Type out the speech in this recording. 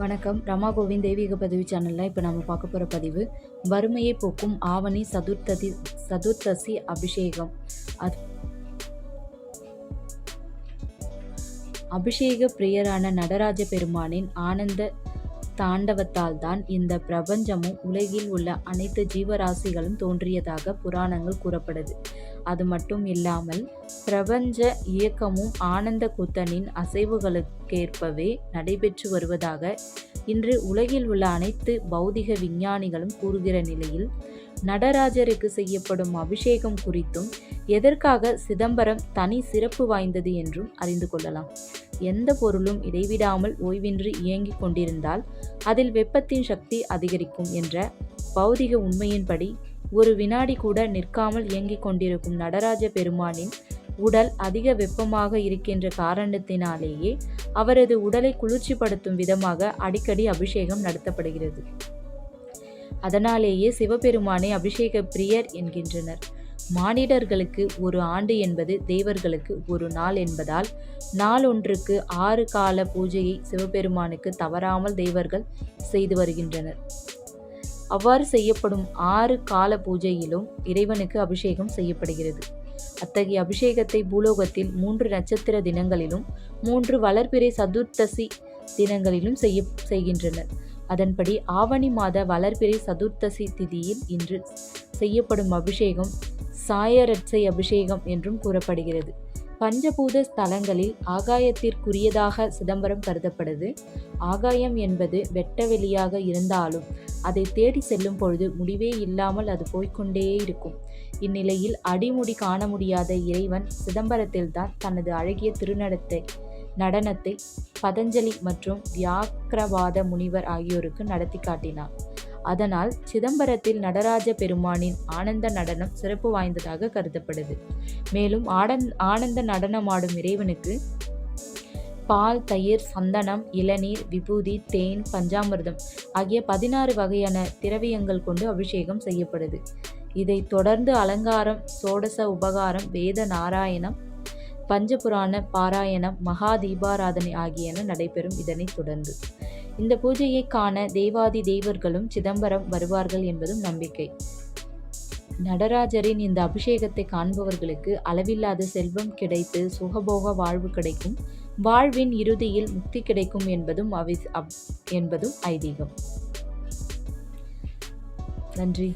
வணக்கம். ரமா கோவிந்த் தெய்வீக பதிவு சேனலில் இப்போ நம்ம பார்க்க போகிற பதிவு வறுமையை போக்கும் ஆவணி சதுர்த்ததி சதுர்த்தசி அபிஷேகம். அது அபிஷேக பிரியரான நடராஜ பெருமானின் ஆனந்த தாண்டவத்தால் தான் இந்த பிரபஞ்சமும் உலகில் உள்ள அனைத்து ஜீவராசிகளும் தோன்றியதாக புராணங்கள் கூறப்படுது. அது மட்டும் இல்லாமல் பிரபஞ்ச இயக்கமும் ஆனந்த குத்தனின் அசைவுகளுக்கேற்பவே நடைபெற்று வருவதாக இன்று உலகில் உள்ள அனைத்து பௌதிக விஞ்ஞானிகளும் கூறுகிற நிலையில் நடராஜருக்கு செய்யப்படும் அபிஷேகம் குறித்தும் எதற்காக சிதம்பரம் தனி சிறப்பு வாய்ந்தது என்றும் அறிந்து கொள்ளலாம். எந்த பொருளும் இடைவிடாமல் ஓய்வின்றி இயங்கிக் கொண்டிருந்தால் அதில் வெப்பத்தின் சக்தி அதிகரிக்கும் என்ற பௌதிக உண்மையின்படி ஒரு வினாடி கூட நிற்காமல் இயங்கிக் கொண்டிருக்கும் நடராஜ பெருமானின் உடல் அதிக வெப்பமாக இருக்கின்ற காரணத்தினாலேயே அவரது உடலை குளிர்ச்சிப்படுத்தும் விதமாக அடிக்கடி அபிஷேகம் நடத்தப்படுகிறது. அதனாலேயே சிவபெருமானை அபிஷேக பிரியர் என்கின்றனர். மானிடர்களுக்கு ஒரு ஆண்டு என்பது தேவர்களுக்கு ஒரு நாள் என்பதால் நாள் ஒன்றுக்கு ஆறு கால பூஜையை சிவபெருமானுக்கு தவறாமல் தேவர்கள் செய்து வருகின்றனர். அவ்வாறு செய்யப்படும் ஆறு கால பூஜையிலும் இறைவனுக்கு அபிஷேகம் செய்யப்படுகிறது. அத்தகைய அபிஷேகத்தை பூலோகத்தில் மூன்று நட்சத்திர தினங்களிலும் மூன்று வளர்பிறை சதுர்த்தசி தினங்களிலும் செய்ய செய்கின்றனர். அதன்படி ஆவணி மாத வளர்பிறை சதுர்த்தசி திதியில் இன்று செய்யப்படும் அபிஷேகம் சாயரட்சை அபிஷேகம் என்றும் கூறப்படுகிறது. பஞ்சபூத ஸ்தலங்களில் ஆகாயத்திற்குரியதாக சிதம்பரம் கருதப்படுது. ஆகாயம் என்பது வெட்டவெளியாக இருந்தாலும் அதை தேடி செல்லும் பொழுது முடிவே இல்லாமல் அது போய்கொண்டே இருக்கும். இந்நிலையில் அடிமுடி காண முடியாத இறைவன் சிதம்பரத்தில்தான் தனது அழகிய திருநடத்தை நடனத்தை பதஞ்சலி மற்றும் வியாக்கிரவாத முனிவர் ஆகியோருக்கு நடத்தி காட்டினார். அதனால் சிதம்பரத்தில் நடராஜ பெருமானின் ஆனந்த நடனம் சிறப்பு வாய்ந்ததாக கருதப்படுது. மேலும் ஆனந்த் ஆனந்த நடனமாடும் இறைவனுக்கு பால் தயிர் சந்தனம் இளநீர் விபூதி தேன் பஞ்சாமிர்தம் ஆகிய பதினாறு வகையான திரவியங்கள் கொண்டு அபிஷேகம் செய்யப்படுது. இதைத் தொடர்ந்து அலங்காரம் சோடச உபகாரம் வேத நாராயணம் பஞ்சபுராண பாராயணம் மகா தீபாராதனை ஆகியன நடைபெறும் இதனைத் தொடர்ந்து. இந்த பூஜையை காண தெய்வாதி தெய்வர்களும் சிதம்பரம் வருவார்கள் என்பதும் நம்பிக்கை. நடராஜரின் இந்த அபிஷேகத்தை காண்பவர்களுக்கு அளவில்லாத செல்வம் கிடைத்து சுகபோக வாழ்வு கிடைக்கும். வாழ்வின் இறுதியில் முக்தி கிடைக்கும் என்பதும் அவி என்பதும் ஐதீகம். நன்றி.